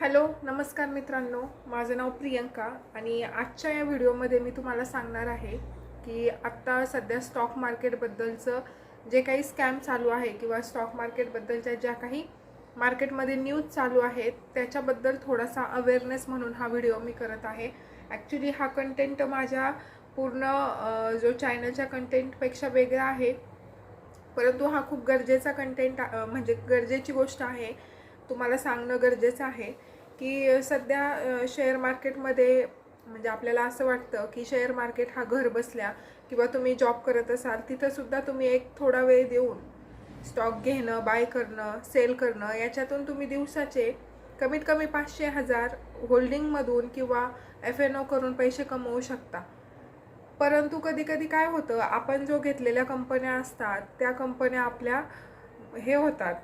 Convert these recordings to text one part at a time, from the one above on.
Hello नमस्कार मित्रांनो. माझं नाव प्रियंका आणि आजच्या या व्हिडिओमध्ये मी तुम्हाला सांगणार आहे की आत्ता सध्या स्टॉक मार्केटबद्दलचं जे काही स्कॅम चालू आहे किंवा स्टॉक मार्केटबद्दलच्या ज्या काही मार्केटमध्ये न्यूज चालू आहेत त्याच्याबद्दल थोडासा अवेअरनेस म्हणून हा व्हिडिओ मी करत आहे. ॲक्च्युली हा कंटेंट माझ्या पूर्ण जो चॅनलच्या कंटेंटपेक्षा वेगळा आहे. परंतु हा खूप गरजेचा कंटेंट म्हणजे गरजेची गोष्ट आहे. तुम्हाला सांगणं गरजेचं आहे. की सध्या शेअर मार्केटमध्ये म्हणजे आपल्याला असं वाटतं की शेअर मार्केट हा घर बसल्या किंवा तुम्ही जॉब करत असाल तिथंसुद्धा तुम्ही एक थोडा वेळ देऊन स्टॉक घेणं बाय करणं सेल करणं याच्यातून तुम्ही दिवसाचे कमीत कमी पाचशे हजार होल्डिंगमधून किंवा एफ एन ओ करून पैसे कमवू शकता. परंतु कधी कधी काय होतं आपण जो घेतलेल्या कंपन्या असतात त्या कंपन्या आपल्या हे होतात.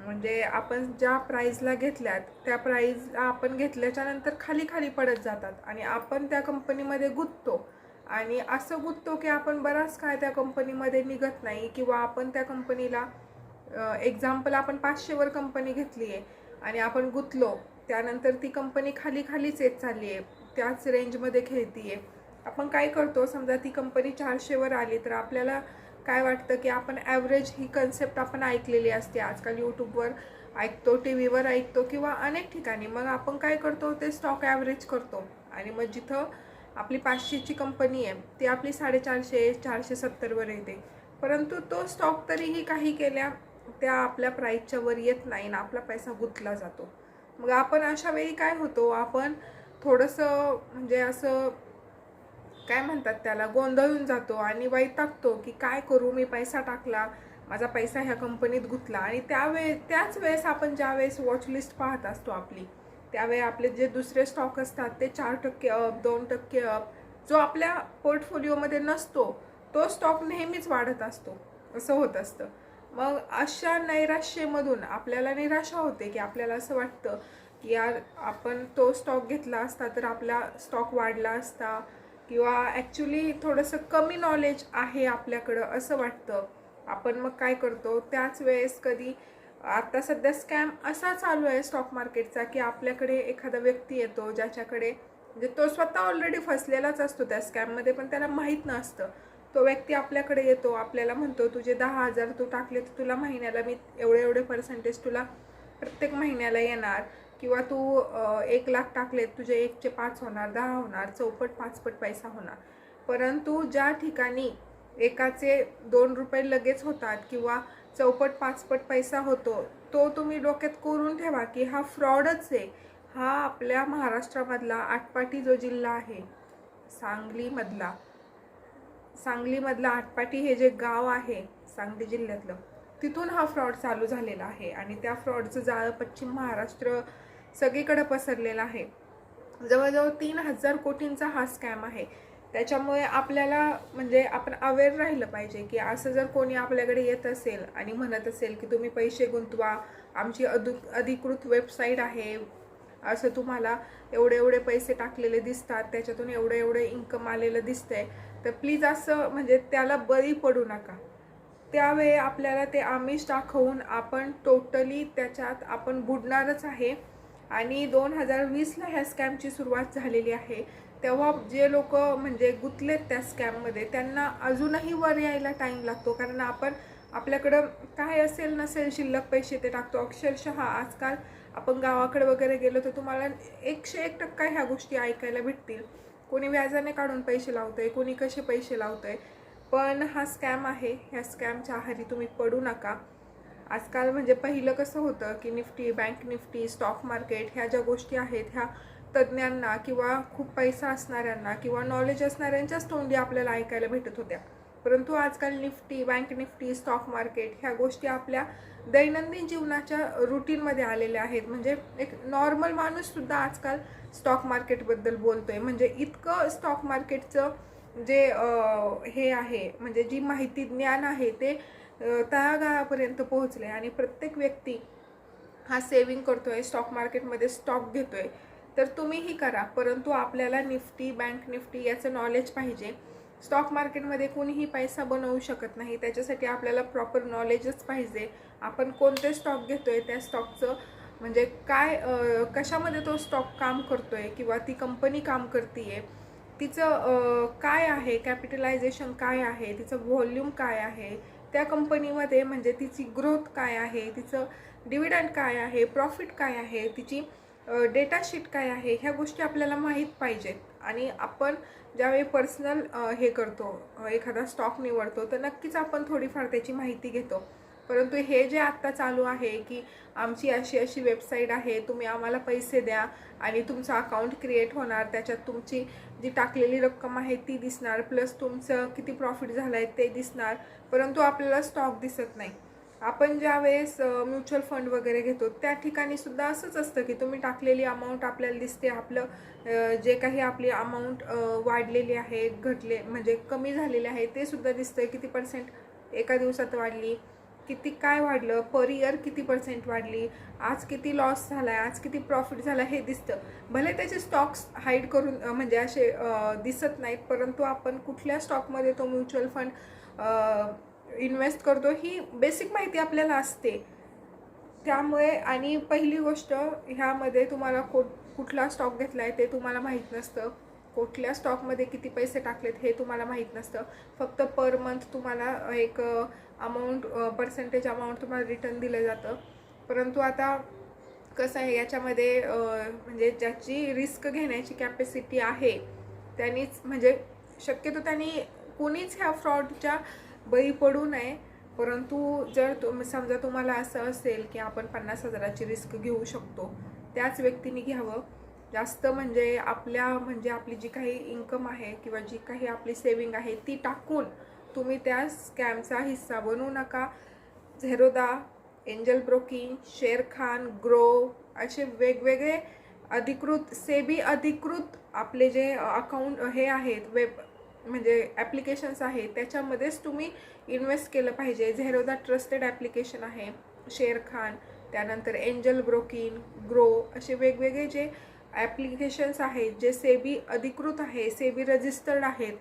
म्हणजे आपण ज्या प्राईजला घेतल्यात त्या प्राईजला आपण घेतल्याच्या नंतर खाली खाली पडत जातात आणि आपण त्या कंपनीमध्ये गुंततो. आणि असं गुंततो की आपण बराच काय त्या कंपनीमध्ये निघत नाही किंवा आपण त्या कंपनीला एक्झाम्पल आपण पाचशेवर कंपनी घेतली आहे आणि आपण गुंतलो त्यानंतर ती कंपनी खाली खालीच येत चालली आहे त्याच रेंजमध्ये खेळती आहे आपण काय करतो समजा ती कंपनी चारशेवर आली तर आपल्याला काय वाटतं की आपण ॲव्हरेज ही कन्सेप्ट आपण ऐकलेली असते. आजकाल यूट्यूबवर ऐकतो टी व्हीवर ऐकतो किंवा अनेक ठिकाणी. मग आपण काय करतो? ते स्टॉक ॲव्हरेज करतो. आणि मग जिथं आपली पाचशेची कंपनी आहे ती आपली साडेचारशे चारशे सत्तरवर येते. परंतु तो स्टॉक तरीही काही केल्या त्या आपल्या प्राईसच्या वर येत नाही ना आपला पैसा गुंतला जातो. मग आपण अशा वेळी काय होतो? आपण थोडंसं म्हणजे असं काय म्हणतात त्याला गोंधळून जातो आणि वैतागतो की काय करू मी पैसा टाकला माझा पैसा ह्या कंपनीत गुंतला. आणि त्यावेळे त्याच वेळेस आपण ज्या वेळेस पाहत असतो आपली त्यावेळी आपले जे दुसरे स्टॉक असतात ते चार टक्के अप दोन टक्के अप जो आपल्या पोर्टफोलिओमध्ये नसतो तो स्टॉक नेहमीच वाढत असतो. असं होत असतं. मग अशा नैराश्यमधून आपल्याला निराशा होते की आपल्याला असं वाटतं की यार आपण तो स्टॉक घेतला असता तर आपला स्टॉक वाढला असता. किंवा ॲक्च्युली थोडंसं कमी नॉलेज आहे आपल्याकडं असं वाटतं. आपण मग काय करतो? त्याच वेळेस कधी आता सध्या स्कॅम असा चालू आहे स्टॉक मार्केटचा की आपल्याकडे एखादा व्यक्ती येतो ज्याच्याकडे म्हणजे तो स्वतः ऑलरेडी फसलेलाच असतो त्या स्कॅममध्ये पण त्याला माहीत नसतं. तो व्यक्ती आपल्याकडे येतो आपल्याला म्हणतो तुझे दहा हजार तू टाकले तर तुला महिन्याला मी एवढे एवढे पर्सेंटेज तुला प्रत्येक महिन्याला येणार. किंवा तू एक लाख टाकलेत तुझे एकचे पाच होणार दहा होणार चौपट पाचपट पैसा होणार. परंतु ज्या ठिकाणी एकाचे दोन रुपये लगेच होतात किंवा चौपट पाचपट पैसा होतो तो तुम्ही डोक्यात कोरून ठेवा की हा फ्रॉडच आहे. हा आपल्या महाराष्ट्रामधला आटपाटी जो जिल्हा आहे सांगलीमधला. सांगलीमधला आटपाटी हे जे गाव आहे सांगली जिल्ह्यातलं तिथून हा फ्रॉड चालू झालेला आहे आणि त्या फ्रॉडचं जाळं पश्चिम महाराष्ट्र सगळीकडे पसरलेलं आहे. जवळजवळ तीन हजार कोटींचा हा स्कॅम आहे. त्याच्यामुळे आपल्याला म्हणजे आपण अवेअर राहिलं पाहिजे की असं जर कोणी आपल्याकडे येत असेल आणि म्हणत असेल की तुम्ही पैसे गुंतवा आमची अधु अधिकृत वेबसाईट आहे असं तुम्हाला एवढे एवढे पैसे टाकलेले दिसतात त्याच्यातून एवढं एवढं इन्कम आलेलं दिसतंय तर प्लीज असं म्हणजे त्याला बळी पडू नका. त्यावेळी आपल्याला ते आमिष दाखवून आपण टोटली त्याच्यात आपण बुडणारच आहे. आणि दोन हजार वीसला ह्या स्कॅमची सुरुवात झालेली आहे. तेव्हा जे लोक म्हणजे गुंतलेत त्या स्कॅममध्ये त्यांना अजूनही वर यायला टाईम लागतो. कारण आपण आपल्याकडं काय असेल नसेल शिल्लक पैसे ते टाकतो. अक्षरशः आजकाल आपण गावाकडे वगैरे गेलो तर तुम्हाला एकशे एक टक्का ह्या गोष्टी ऐकायला भेटतील. कोणी व्याजाने काढून पैसे लावतंय कोणी कसे पैसे लावतंय. पण हा स्कॅम आहे. ह्या स्कॅमच्या आहारी तुम्ही पडू नका. आजकाल म्हणजे पहिलं कसं होतं की Nifty bank Nifty stock market ह्या ज्या गोष्टी आहेत ह्या तज्ज्ञांना किंवा खूप पैसा असणाऱ्यांना किंवा नॉलेज असणाऱ्यांच्याच तोंडी आपल्याला ऐकायला भेटत होत्या. परंतु आजकाल Nifty bank Nifty stock market ह्या गोष्टी आपल्या दैनंदिन जीवनाच्या रुटीनमध्ये आलेल्या आहेत. म्हणजे एक नॉर्मल माणूससुद्धा आजकाल स्टॉक मार्केटबद्दल बोलतो आहे म्हणजे इतकं स्टॉक मार्केटचं जे हे आहे म्हणजे जी माहिती ज्ञान आहे ते तळागाळापर्यंत पोहोचले आणि प्रत्येक व्यक्ती हा सेविंग करतो आहे स्टॉक मार्केटमध्ये स्टॉक घेतो आहे तर तुम्हीही करा परंतु आपल्याला निफ्टी बँक निफ्टी याचं नॉलेज पाहिजे. स्टॉक मार्केटमध्ये कोणीही पैसा बनवू शकत नाही त्याच्यासाठी आपल्याला प्रॉपर नॉलेजच पाहिजे. आपण कोणते स्टॉक आहे त्या स्टॉकचं म्हणजे काय कशामध्ये तो स्टॉक काम करतो आहे किंवा ती कंपनी काम करते तिचं काय आहे? कॅपिटलायझेशन काय आहे? तिचं व्हॉल्यूम काय आहे? त्या कंपनीमध्ये म्हणजे तिची ग्रोथ काय आहे? तिचं डिव्हिडंड काय आहे? प्रॉफिट काय आहे? तिची डेटा शीट काय आहे? ह्या गोष्टी आपल्याला माहीत पाहिजेत. आणि आपण ज्यावेळी पर्सनल हे करतो एखादा स्टॉक निवडतो तर नक्कीच आपण थोडीफार त्याची माहिती घेतो. परंतु हे जे आत्ता चालू आहे की आमची अशी अशी वेबसाईट आहे तुम्ही आम्हाला पैसे द्या आणि तुमचं अकाउंट क्रिएट होणार त्याच्यात तुमची जी टाकलेली रक्कम आहे ती दिसणार प्लस तुमचं किती प्रॉफिट झालं आहे ते दिसणार परंतु आपल्याला स्टॉक दिसत नाही. आपण ज्या वेळेस म्युच्युअल फंड वगैरे घेतो त्या ठिकाणी सुद्धा असंच असतं की तुम्ही टाकलेली अमाऊंट आपल्याला दिसते आपलं जे काही आपली अमाऊंट वाढलेली आहे घटले म्हणजे कमी झालेले आहे ते सुद्धा दिसतं किती पर्सेंट एका दिवसात वाढली किती काय वाढलं? पर इयर किती पर्सेंट वाढली? आज किती लॉस झाला आहे आज किती प्रॉफिट झाला हे दिसतं. भले त्याचे स्टॉक्स हाईड करून म्हणजे असे दिसत नाहीत परंतु आपण कुठल्या स्टॉकमध्ये तो म्युच्युअल फंड इन्व्हेस्ट करतो ही बेसिक माहिती आपल्याला असते. त्यामुळे आणि पहिली गोष्ट ह्यामध्ये तुम्हाला को कुठला स्टॉक घेतला आहे ते तुम्हाला माहीत नसतं. कुठल्या स्टॉकमध्ये किती पैसे टाकलेत हे तुम्हाला माहीत नसतं. फक्त पर मंथ तुम्हाला एक अमाऊंट पर्सेंटेज अमाऊंट तुम्हाला रिटर्न दिलं जातं. परंतु आता कसं आहे याच्यामध्ये म्हणजे ज्याची रिस्क घेण्याची कॅपॅसिटी आहे त्यांनीच म्हणजे शक्यतो त्यांनी कुणीच ह्या फ्रॉडच्या बळी पडू नये. परंतु जर तुम समजा तुम्हाला असं असेल की आपण पन्नास हजाराची रिस्क घेऊ शकतो त्याच व्यक्तीने घ्यावं. जास्त म्हणजे आपल्या म्हणजे आपली जी काही इन्कम आहे किंवा जी काही आपली सेविंग आहे ती टाकून तुम्ही त्या स्कॅमचा हिस्सा बनवू नका. Zerodha angel broking Sharekhan Groww असे वेगवेगळे अधिकृत सेबी अधिकृत आपले जे अकाउंट हे आहेत वेब म्हणजे ॲप्लिकेशन्स आहेत त्याच्यामध्येच तुम्ही इन्व्हेस्ट केलं पाहिजे. झेरोदा ट्रस्टेड ॲप्लिकेशन आहे. शेर खान त्यानंतर एंजल ब्रोकिंग ग्रो असे वेगवेगळे जे ॲप्लिकेशन्स आहेत जे सेबी अधिकृत आहे सेबी रजिस्टर्ड आहेत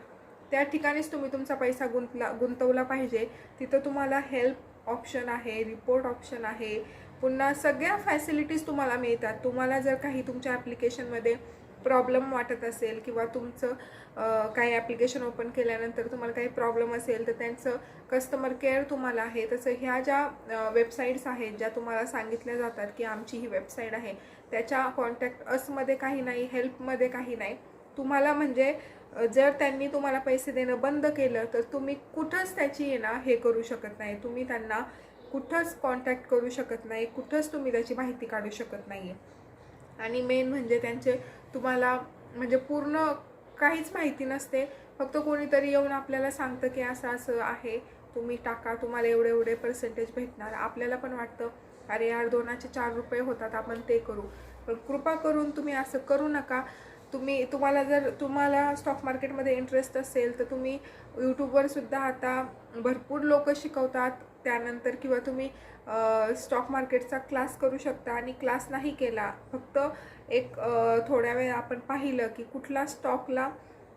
त्या ठिकाणीच तुम्ही तुमचा पैसा गुंतला गुंतवला पाहिजे. तिथं तुम्हाला हेल्प ऑप्शन आहे रिपोर्ट ऑप्शन आहे. पुन्हा सगळ्या फॅसिलिटीज तुम्हाला मिळतात. तुम्हाला जर काही तुमच्या ॲप्लिकेशनमध्ये प्रॉब्लेम वाटत असेल किंवा तुमचं काही ॲप्लिकेशन ओपन केल्यानंतर तुम्हाला काही प्रॉब्लेम असेल तर त्यांचं कस्टमर केअर तुम्हाला आहे. तसं ह्या ज्या वेबसाईट्स आहेत ज्या तुम्हाला सांगितल्या जातात की आमची ही वेबसाईट आहे त्याच्या कॉन्टॅक्ट असमध्ये काही नाही हेल्पमध्ये काही नाही. तुम्हाला म्हणजे जर त्यांनी तुम्हाला पैसे देणं बंद केलं तर तुम्ही कुठंच त्याची आहे ना हे करू शकत नाही. तुम्ही त्यांना कुठंच कॉन्टॅक्ट करू शकत नाही कुठंच तुम्ही त्याची माहिती काढू शकत नाही आणि मेन म्हणजे त्यांचे तुम्हाला म्हणजे पूर्ण काहीच माहिती नसते. फक्त कोणीतरी येऊन आपल्याला सांगतं की असं असं आहे. तुम्ही टाका तुम्हाला एवढे एवढे पर्सेंटेज भेटणार. आपल्याला पण वाटतं अरे यार दोनाचे चार रुपये होतात आपण ते करू. पण कृपा करून तुम्ही असं करू नका. तुम्ही तुम्हाला जर तुम्हाला स्टॉक मार्केटमध्ये इंटरेस्ट असेल तर तुम्ही यूट्यूबवरसुद्धा आता भरपूर लोक शिकवतात. त्यानंतर किंवा तुम्ही स्टॉक मार्केटचा क्लास करू शकता. आणि क्लास नाही केला फक्त एक थोड्या वेळ आपण पाहिलं की कुठला स्टॉकला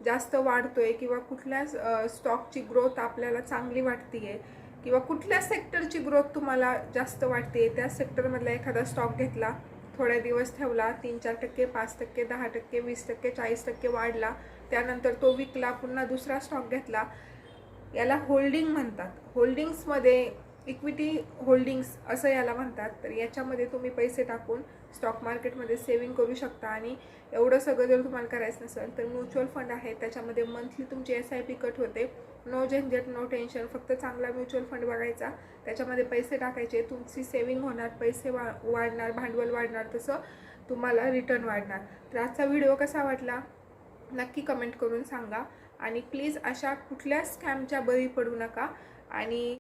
जास्त वाढतो आहे किंवा कुठल्या स्टॉकची ग्रोथ आपल्याला चांगली वाटतीये किंवा कुठल्या सेक्टरची ग्रोथ तुम्हाला जास्त वाटते त्या सेक्टरमधला एखादा स्टॉक घेतला थोड्या दिवस ठेवला तीन चार टक्के पाच टक्के दहा टक्के वीस टक्के चाळीस टक्के वाढला. त्यानंतर तो विकला पुन्हा दुसरा स्टॉक घेतला. याला होल्डिंग म्हणतात. होल्डिंग्समध्ये इक्विटी होल्डिंग्स असं याला म्हणतात. तर याच्यामध्ये तुम्ही पैसे टाकून स्टॉक मार्केटमध्ये सेविंग करू शकता. आणि एवढं सगळं जर तुम्हाला करायचं नसेल तर म्युच्युअल फंड आहे. त्याच्यामध्ये मंथली तुमची एस आय पी कट होते. नो झंझट नो टेन्शन फक्त चांगला म्युच्युअल फंड बघायचा. त्याच्यामध्ये पैसे टाकायचे. तुमची सेविंग होणार पैसे वा वाढणार भांडवल वाढणार तसं तुम्हाला रिटर्न वाढणार. तर आजचा व्हिडिओ कसा वाटला? नक्की कमेंट करून सांगा. आणि प्लीज अशा कुठल्या स्कॅमच्या बळी पडू नका. आणि